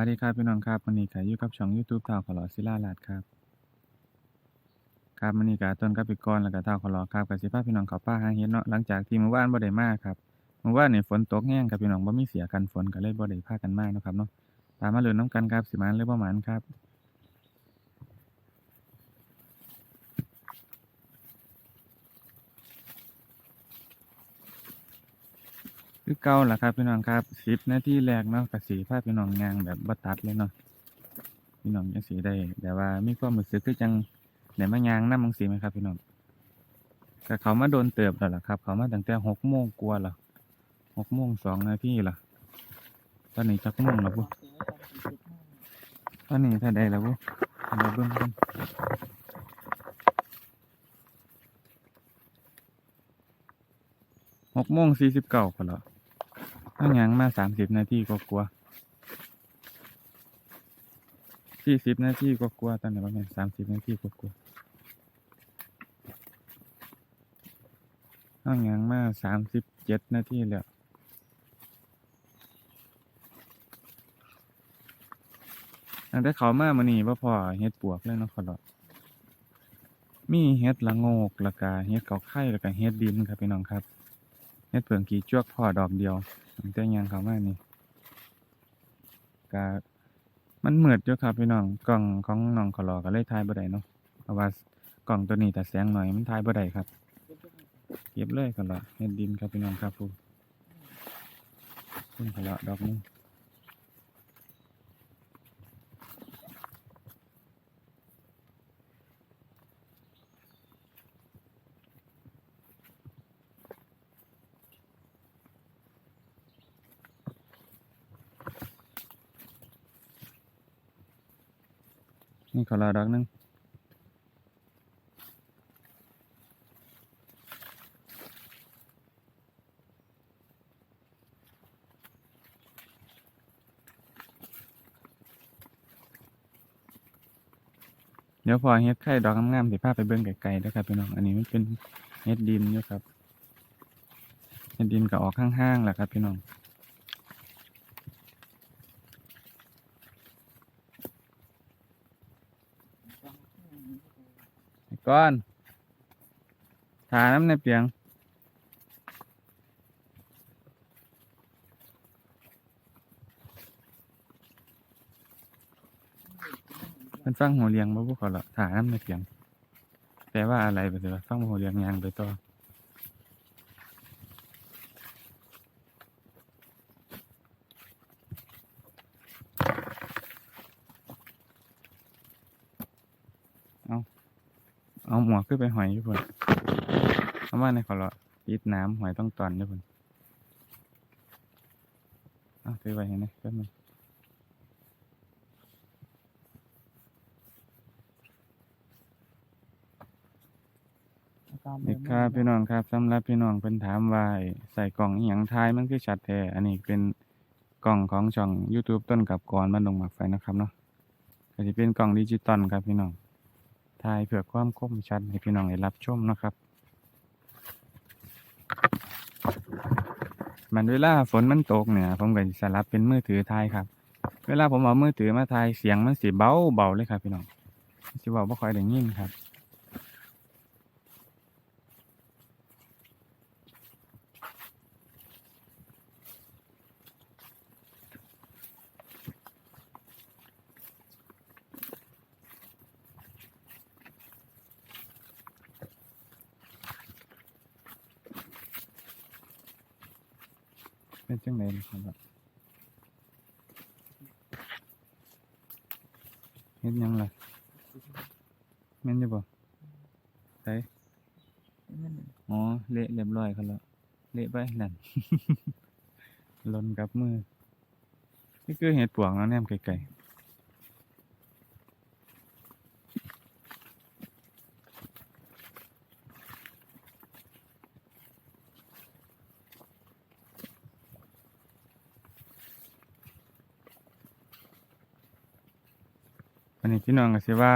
วัสดีครับพี่น้องครับวันนี้ก็อยู่กับช่อง YouTube ท่าขลอศิลาลาดครับ ครับวันนี้ก็ต้นกับพี่กรแล้วก็ท่าขลอครับก็สิพาพี่น้องเข้าป่าหาเห็ดเนาะหลังจากที่เมื่อวานบ่ได้มาครับเมื่อวานนี่ฝนตกแห้งครับพี่น้องบ่มีเสียกันฝนก็เลยบ่ได้พากันมาเนาะครับเนาะตามมาเลยน้ำกันครับสิมานหรือบ่หมานครับ คือเก่าล่ะครับพี่น้องครับ10นาทีแรกเนาะก็สิพาพี่น้องย่างแบบบ่ตัดเลยเนาะพี่น้องจังสิได้แต่ว่ามีความรู้สึกคือจังได้มาย่างน้ำจังซี่ไหมครับพี่น้องก็เขามาโดนเติบแล้วล่ะครับ เขามาตั้งแต่6โมงกว่าแล้ว6โมง2นาทีล่ะ ตอนนี้จักโมงแล้วบุตอนนี้เท่าใดแล้วบุเราเบิ่งกัน6โมง49พุ่นแล้ว ถ้าย่างมา30นาทีก็กลัว40นาทีก็กลัวตอนนี้ประมาณ30นาทีก็กลัวาๆถ้าย่างมา37นาทีแล้วตั้งแต่เขามามื้อนี้บ่าพอเฮ็ดปวกเลยเนาะขอดอกมีเฮ็ดละโงกล้วก็เฮ็ดเกาไข่ล้วก็เฮ็ดดินครับพี่น้องครับ เฮ็ดเพิ่งกี่จวกพอดอกเดียว ตั้งแต่ย่างเขามานี่ก็มันเหมือดอยู่ครับพี่น้องกล่องของน้องขอลอก็เลยถ่ายบ่ได้เนาะเพราะว่ากล่องตัวนี้แต่แสงหน่อยมันถ่ายบ่ได้ครับเก็บเลยขอลอเฮ็ดดินครับพี่น้องครับผู้คุณขอลอดอกนึง นี่ขอลาดอกนึงเดี๋ยวพอเฮ็ดไข่ดอกงามๆสิพาไปเบิ่งไกลๆเด้อครับพี่น้อง อันนี้มันเป็นเฮ็ดดินอยู่ครับ เฮ็ดดินก็ออกข้างๆแหละครับพี่น้อง ก้อนถาน้ำในเปียงมันฟังหัวเรียงบ่พวกเขาหรอกถาน้ำในเปียงแปลว่าอะไรไปสิวะฟังหัวเรียงยางไปต่อ เอาหมวกขึ้นไปหอยอยู่พุ่นเอามาในขอหรอปิดน้ำหอยต้องตอนอยู่พุ่นเอาถือไว้เห็นไหมแป๊บนึงนี่ครับพี่น้องครับสำหรับพี่น้องเพิ่นถามว่าใส่กล่องอหยังถ่ายมันคือชัดแท้อันนี้เป็นกล่องของช่อง YouTube ต้นกับกรบ้านดงหมากไฟนะครับเนาะก็สิเป็นกล่องดิจิตอลครับพี่น้อง ถ่ายเพื่อความคมชัดให้พี่น้องได้รับชมนะครับ มันเวลาฝนมันตกเนี่ยผมก็สลับเป็นมือถือถ่ายครับ เวลาผมเอามือถือมาถ่ายเสียงมันสีเบาเบาเลยครับ พี่น้องสีเว้าบ่ค่อยได้ยินครับ จังไดล่ะครับเฮ็ดหยังล่ะแม่นอยู่บ่ไสอ๋อ เละเรียบร้อยครับแล้ว เละไปนั่นหล่นกับมือ นี่คือเห็ดปวกเนาะแนมไกลๆ อันนี้พี่น้องก็สิว่า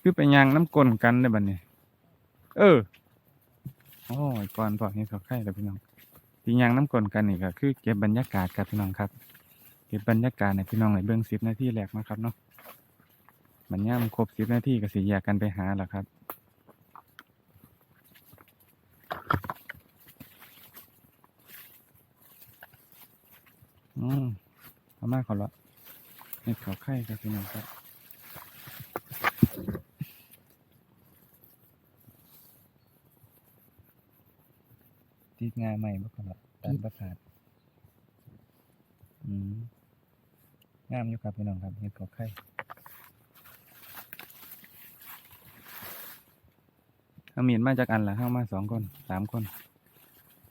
คือไปย่างน้ำก้นกันได้บัดนี้ เออโอ้ยก่อนพอเฮ็ดเขาไข่แล้วพี่น้องที่ย่างน้ำก้นกันนี่ก็คือเก็บบรรยากาศครับพี่น้องครับ เก็บบรรยากาศให้พี่น้องได้เบิ่ง10นาทีแรกนาะครับเนาะบัดยามครบ10นาทีก็สิแยกกันไปหาแล้วครับอืมเอามาขอละเห็ดเขาไข่ครับพี่น้องครับ งาใหม่บ่ขอละตันประสาทอืมงามอยู่ครับพี่น้องครับเห็ดเขาไข่เอามีดมาจากอันละเข้ามาสองคนสามคน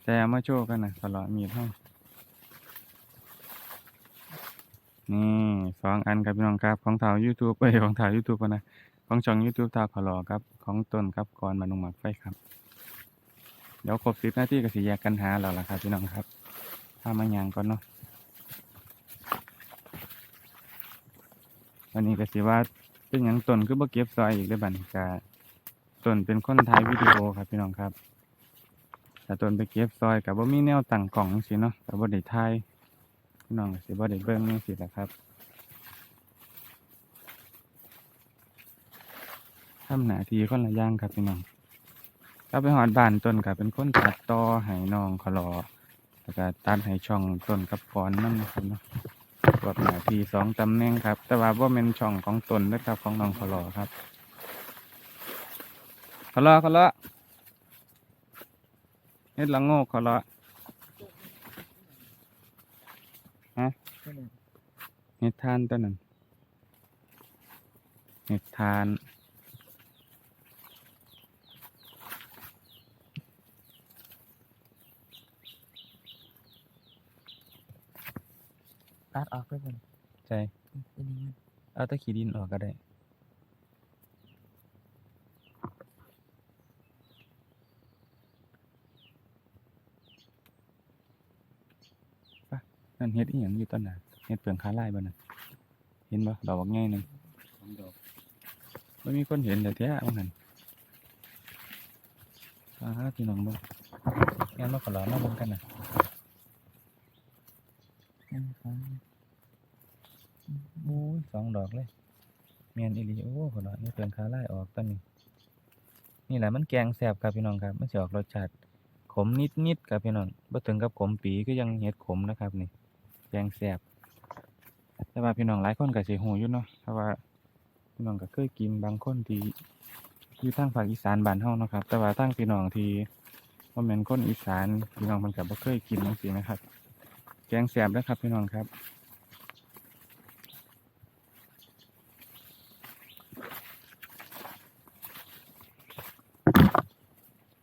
แต่เอามาโชว์กันนะตลอดมีดเข้านี่สองอันครับพี่น้องครับของถ่าย YouTube เอ้ยของถ่าย YouTube ปะนะ ของช่อง YouTube ทาวขอรอครับ ของต้นครับก่อนมาลงหมักไฟครับ เดี๋ยวครบสิบนาทีก็สิแยกกันหาแล้วล่ะครับพี่น้องครับ ถ้ามายางก่อนเนาะวันนี้ก็สิว่าเป็นหยังต้นคือบ่เก็บซอยอีกได้บันก็ต้นเป็นคนถ่ายวิดีโอครับพี่น้องครับถ้าต้นไปเก็บซอยก็บ่มีแนวตั้งกล่องจังซี่เนาะก็บ่ได้ถ่ายพี่น้องสิบ่ได้เบิ่งนี่สิละครับทำหน้าที่คนละอย่างครับพี่น้อง ถ้าไปหอดบ้านต้นก็เป็นคนตัดต่อให้น้องเขารอแล้วก็ตัดให้ช่องต้นกับกอนนั่นนะครับเนาะรวบหน้าที่สองตำแหน่งครับ แต่ว่าบ่แม่นช่องของตนนะครับของน้องเขารอครับเขารอเขารอเฮ็ดละโงกเขารอเห็ดทานตัวนั้นเห็ดทาน ตัดออกไปเป็นใจเป็นยังไงเอาตะขี้ดินออกก็ได้ปะนั่นเห็ดอีหยังอยู่ต้นน่ะเห็ดเปลืองคาไล่บ่น่ะเห็นบ่ดอกบักใหญ่หนึงสองดอกบ่มีคนเห็นเลยแท้ว่างั้นอ่าพี่น้องเบ่งงั้นมาขอรอมาเบิ่งกันน่ะ นั่นของโอ้ยสองดอกเลยแม่นอีหลีโอ้ขอรอนี่เปลืองคาไล่ออกต้นนี้นี่แหละมันแกงแซ่บครับพี่น้องครับมันสิออกรสชาติขมนิดๆครับพี่น้องบ่ถึงกับขมปีก็ยังเห็ดขมนะครับนี่แกงแซ่บแต่ว่าพี่น้องหลายคนก็สิฮู้อยู่เนาะเพราะว่าพี่น้องก็เคยกินบางคนที่อยู่ทางภาคอีสานบ้านเฮาเนาะครับ แต่ว่าทางพี่น้องที่บ่แม่นคนอีสานพี่น้องเพิ่นก็บ่เคยกินจังซี่นะครับ กงแซ่บเด้อครับพี่น้องครับ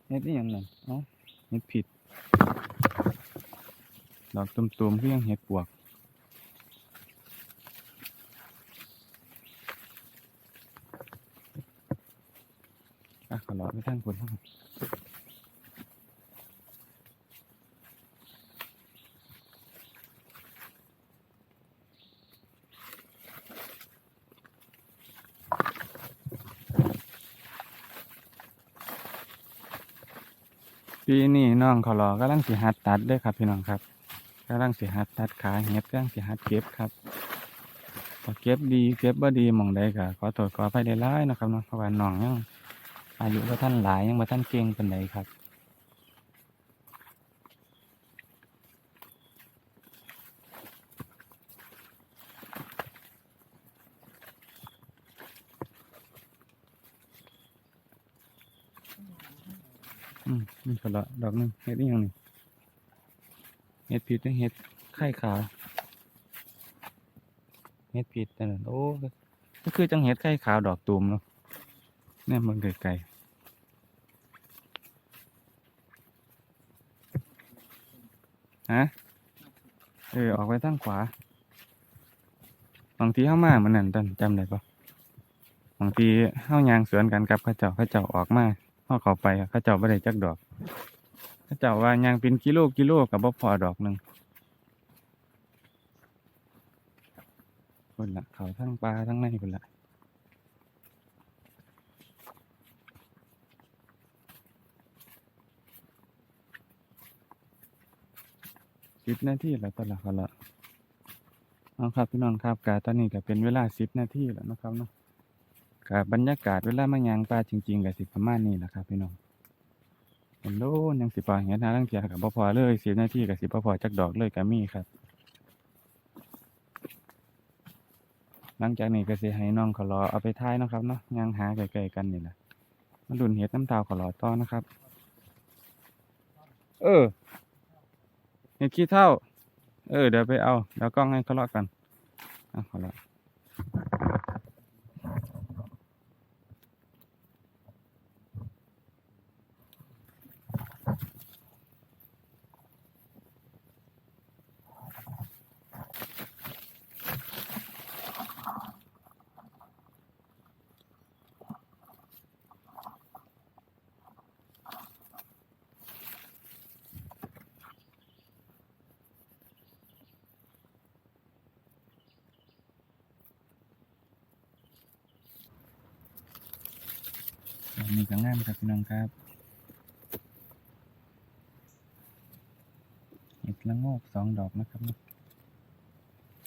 เฮ็ดอีหยังนั่นเอ้าเฮ็ดผิด ดอกตุ่มๆคือยังเฮ็ดปวกอะขอรอไปทางคนครับปีนี้น้ องเขารอกำลังสิหัดตัดเด้วยครับพี่น้องครับกำลังสิหัดตัดขาเห็ดกำลังสิหัดเก็บครับพอเก็บดีเก็บบ่ดีหม่องใดก็ขอโทษขออภัยได้ร้ายๆนะครับเนาะเพราะว่าน้องยังอายุบ่ทันหลายยังบ่ทันเก่งปานใดครับ นี่ก็ละดอกหนึงเฮ็ดอีหยังนี่เฮ็ดผิดเฮ็ดไข่ขาวเฮ็ดผิดแต่นั่นโอ้ก็คือจังเฮ็ดไข่ขาวดอกตูมเนาะนี่มันไกลๆฮะเออออกไปทางขวาบางทีเข้ามามันนั่นตันจำได้ปะบางทีเข้ายางสวนกันกับข้าเจ้าข้าเจ้าออกมา เข้าเข้าไปเข้าเจ้าไม่ได้จักดอกเขาเจ้าว่ายางเป็นกิโลกิโลกับบ่พอดอกหนึ่งคนละเขาทั้งปลาทั้งในคนละสิบนาทีแล้วตอนละเขาละเอาครับพี่น้องครับกะตอนนี้ก็เป็นเวลาสิบนาทีแล้วนะครับเนาะ กะบรรยากาศเวลามายางป่าจริงๆก็สิประมาณนี้แหละครับพี่น้องเห็นโดนยังสิพอเห็นหาลังเทียกับบ่พอเลยสิบนาทีก็สิบ่พอจักดอกเลยก็มีครับ หลังจากนี้ก็สิให้น้องขารอเอาไปท้ายนะครับเนาะยางหาไกลๆกันนี่แหละมาดุนเห็ดน้ำตาขารอต่อนะครับ เออเห็ดขี้เท่า เออเดี๋ยวไปเอาเดี๋ยวกล้องให้เขาเลาะกันอะขาเลาะ นนี้ก็งามครับพี่น้องครับเห็ดละโงกสองดอกนะครับ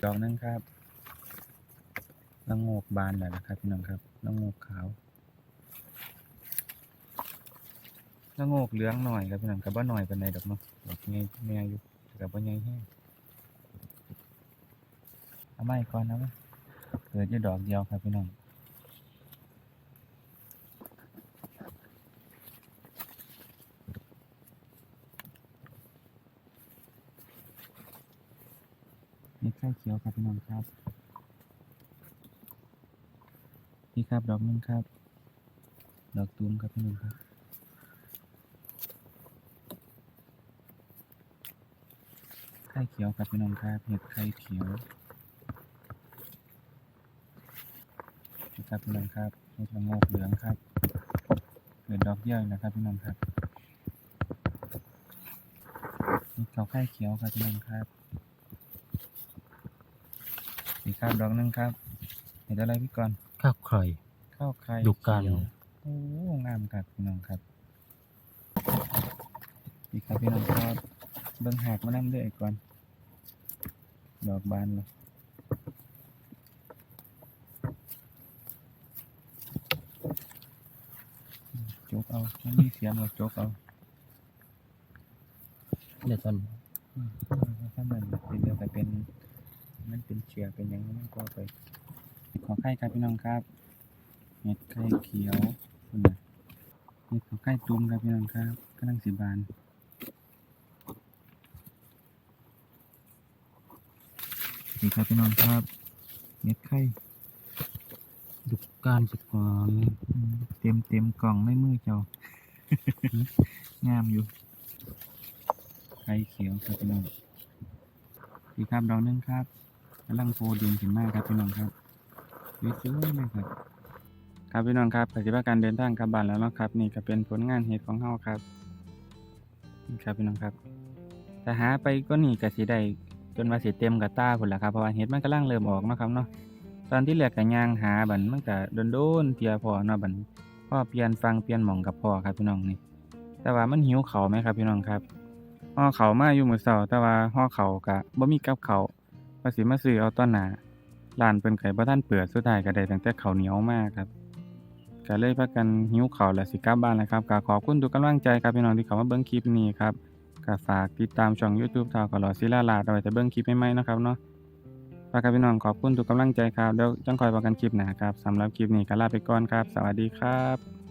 ดอกนึงครับละโงกบานแล้วนะครับพี่น้องครับละโงกขาวละโงกเหลืองหน่อยครับพี่น้องครับว่าหน่อยเป็นไรดอกเนาะดอกไงแม่อยู่กับว่าไงแห้งเอาไม้ก่อนนะวะเกิดอยู่ดอกเดียวครับพี่น้อง ข่เขียวครับพี่น้องครับ นี่ครับดอกนึงครับ ดอกตูมครับพี่น้องครับไข่เขียวครับพี่น้องครับเห็ดไข่เขียวนี่ครับพี่น้องครับเห็ดละโงกเหลืองครับเกิดดอกเดียวนะครับพี่น้องครับนี่เขาไข่เขียวครับพี่น้องครับ สีข้าวดอกหนึงครับเห็นอะไรพี่กรณ์ข้าวครอยข้าวไข่ดุกันเขียวโอ้งามครับพี่น้องครับพี่ครับพี่น้องครับเบิ่งหากมานั่เด้อไอ้ก่อนดอกบานเลยจกเอาไม่มีเสียงหรอกจกเอาเดี๋ยวตอน อืมถ้ามันเป็นเดียวกับเป็น มันเป็นเชื้อเป็นหยังมันก็ไป ขอไข่ครับพี่น้องครับเห็ดไข่เขียวคุณนะเห็ดขอไข่ตุ้มครับพี่น้องครับกำลังสิบานนี่ครับพี่น้องครับเห็ดไข่ดุการสุกรอืมเต็มเต็มกล่องในมือเจ้างามอยู่ไข่เขียวครับพี่น้องนี่ครับดอกหนึงครับ กำลังโฟดินขึ้นมากครับพี่น้องครับสวยๆเลยครับ ครับพี่น้องครับปฏิบัติการเดินทางกลับบ้านแล้วเนาะครับ นี่ก็เป็นผลงานเฮ็ดของเฮาครับนี่ครับพี่น้องครับแต่หาไปก็นี่ก็สิได้จนว่าสิเต็มกับตาพุ่นล่ะครับเพราะว่าเฮ็ดมันกำลังเริ่มออกเนาะครับเนาะตอนที่แรกก็ย่างหาบัดมันก็โดนๆเทียพอเนาะบัดพ่อเปลี่ยนฟังเปลี่ยนหม่องกับพ่อครับพี่น้องนี่ แต่ว่ามันหิวเขาไหมครับพี่น้องครับห่อเขามาอยู่มือเช้าแต่ว่าห่อเขาก็บ่มีกับเขา ว่าสิมาซื้อเอาตอนหนาร้านเพิ่นก็บ่ทันเปิดสุดท้ายก็ได้ตั้งแต่ข้าวเหนียวมากครับก็เลยพากันหิวข้าวและสิกลับบ้านแล้วครับก็ขอบคุณทุกกำลังใจครับพี่น้องที่เข้ามาเบิ่งคลิปนี้ครับก็ฝากติดตามช่อง YouTube ทาวกลอศิลาลาดเอาไว้จะเบิ่งคลิปใหม่ๆนะครับเนาะฝากครับพี่น้องขอบคุณทุกกำลังใจครับเดี๋ยวจังคอยพบกันคลิปหน้าครับสำหรับคลิปนี้ก็ลาไปก่อนครับ สวัสดีครับ